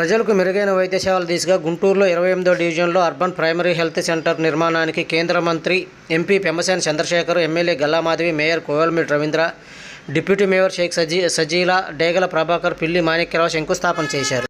ప్రజలకు మెరుగైన వైద్య సేవలు దిశగా గుంటూరులో ఇరవై ఎనిమిదో డివిజన్లో అర్బన్ ప్రైమరీ హెల్త్ సెంటర్ నిర్మాణానికి కేంద్ర మంత్రి MP Pemmasani Chandrasekhar MLA Galla Madhavi mayor Kovalmidi Ravindra deputy mayor Sheikh Saji Sajila Degala Prabhakar Pilli Manikyarao శంకుస్థాపన చేశారు.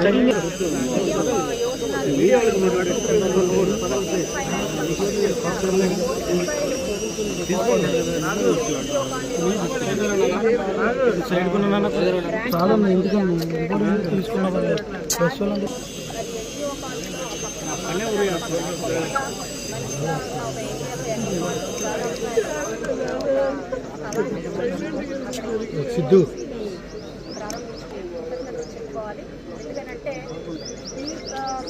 అని సైడ్ కొన్నా చాలా ఎందుకంటే తీసుకున్నా. వాళ్ళందరూ సిద్ధు. చెప్పుకోవాలి ఎందుకంటే ఈ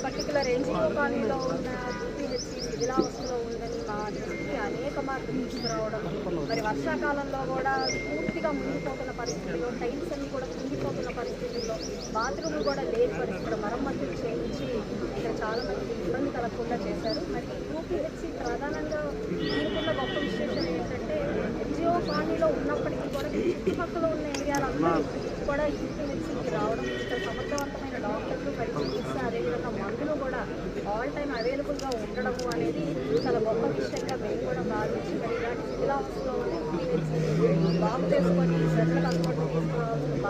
పర్టికులర్ ఎన్జిఓ కాలనీలో ఉన్న పిహెచ్సి ఇలా దృష్టికి తీసుకురావడం మరి వర్షాకాలంలో కూడా పూర్తిగా మునిగిపోతున్న పరిస్థితుల్లో టైల్స్ అన్ని కూడా కుంగిపోతున్న పరిస్థితుల్లో బాత్రూమ్లు కూడా లేని పరిస్థితుల్లో మరమ్మతులు చేయించి ఇక్కడ చాలా మంది ఇబ్బంది కలగకుండా చేశారు. మరి యూపీహెచ్సి ప్రధానంగా దీనికున్న గొప్ప విశేషం ఏంటంటే ఎన్జిఓ కాలనీలో ఉన్నప్పటికీ కూడా చుట్టుపక్కల ఉన్న ఏరియాలందరికీ కూడా యూపీహెచ్సికి రావడం ఇక్కడ సమర్థవంతమైన డాక్టర్లు మరి చికిత్స అదేవిధంగా మందులు కూడా ఆల్ టైమ్ అవైలబుల్గా ఉండడము అనేది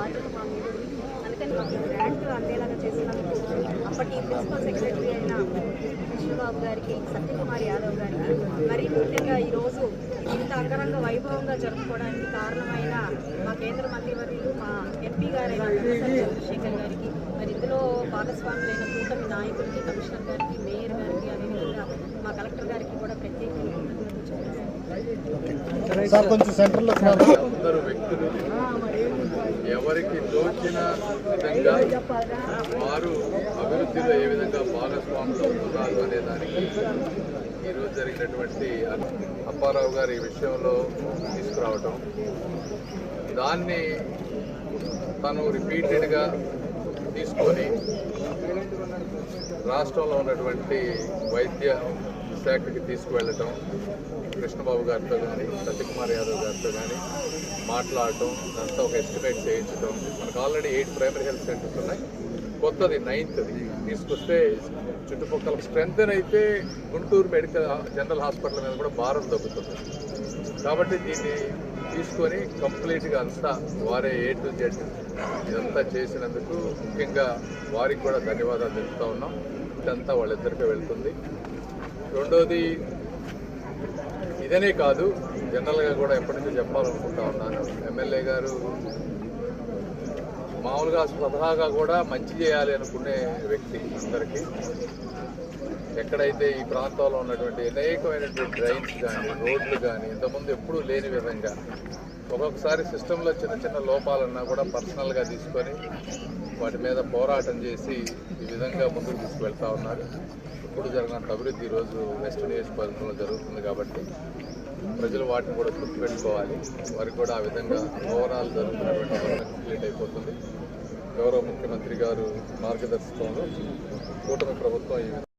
బాధ్యత మా మీద ఉంది. అందుకని మాకు గ్రాంట్ అందేలాగా చేసినందుకు అప్పటి ప్రిన్సిపల్ సెక్రటరీ అయిన విష్ణుబాబు గారికి సత్యకుమార్ యాదవ్ గారికి మరీ ముఖ్యంగా ఈరోజు ఇంత అంగరంగ వైభవంగా జరుపుకోవడానికి కారణమైన మా కేంద్ర మంత్రివర్యులు మా ఎంపీ గారైన చంద్రశేఖర్ గారికి మరి ఇందులో భాగస్వాములైన కూటమి నాయకులకి కమిషనర్ గారికి మేయర్ గారికి అదేవిధంగా మా కలెక్టర్ గారికి కూడా ప్రత్యేకంగా కృతజ్ఞతలు చెప్తున్నాను ఎవరికి తోచిన విధంగా వారు అభివృద్ధిలో ఏ విధంగా భాగస్వాములు అవుతున్నారు అనే దానికి ఈరోజు జరిగినటువంటి అప్పారావు గారి ఈ విషయంలో తీసుకురావటం. దాన్ని తను రిపీటెడ్గా తీసుకొని రాష్ట్రంలో ఉన్నటువంటి వైద్య శాఖకి తీసుకువెళ్ళటం కృష్ణబాబు గారితో కానీ సత్యకుమార్ యాదవ్ గారితో కానీ మాట్లాడటం దాంతో ఒక ఎస్టిమేట్ చేయించడం మనకు already eight primary health centres ఉన్నాయి. కొత్తది నైన్త్ది. తీసుకొస్తే చుట్టుపక్కల స్ట్రెంగ్త్ అయితే గుంటూరు మెడికల్ జనరల్ హాస్పిటల్ మీద కూడా భారం తగ్గుతుంది. కాబట్టి దీన్ని తీసుకొని కంప్లీట్గా అంతా వారే ఏ టు జెడ్ ఇదంతా చేసినందుకు ముఖ్యంగా వారికి కూడా ధన్యవాదాలు తెలుపుతా ఉన్నాం. ఇదంతా వాళ్ళిద్దరికీ వెళ్తుంది. రెండోది ఇదనే కాదు జనరల్గా కూడా ఎప్పటి నుంచో చెప్పాలనుకుంటా ఉన్నాను. ఎమ్మెల్యే గారు మామూలుగా స్వతహాగా కూడా మంచి చేయాలి అనుకునే వ్యక్తి అందరికీ. ఎక్కడైతే ఈ ప్రాంతంలో ఉన్నటువంటి అనేకమైనటువంటి డ్రైన్స్ కానీ రోడ్లు కానీ ఇంతకుముందు ఎప్పుడూ లేని విధంగా ఒక్కొక్కసారి సిస్టంలో చిన్న చిన్న లోపాలన్నా కూడా పర్సనల్గా తీసుకొని వాటి మీద పోరాటం చేసి ఈ విధంగా ముందుకు తీసుకువెళ్తా ఉన్నారు. ఇప్పుడు జరిగినంత అభివృద్ధి ఈరోజు వెస్ట్ నియోజకవర్గంలో జరుగుతుంది కాబట్టి ప్రజలు వాటిని కూడా గుర్తుపెట్టుకోవాలి. వారికి కూడా ఆ విధంగా ఓవరాల్ జరుగుతున్నటువంటి కంప్లీట్ అయిపోతుంది. గౌరవ ముఖ్యమంత్రి గారు మార్గదర్శకంలో కూటమి ప్రభుత్వం ఈ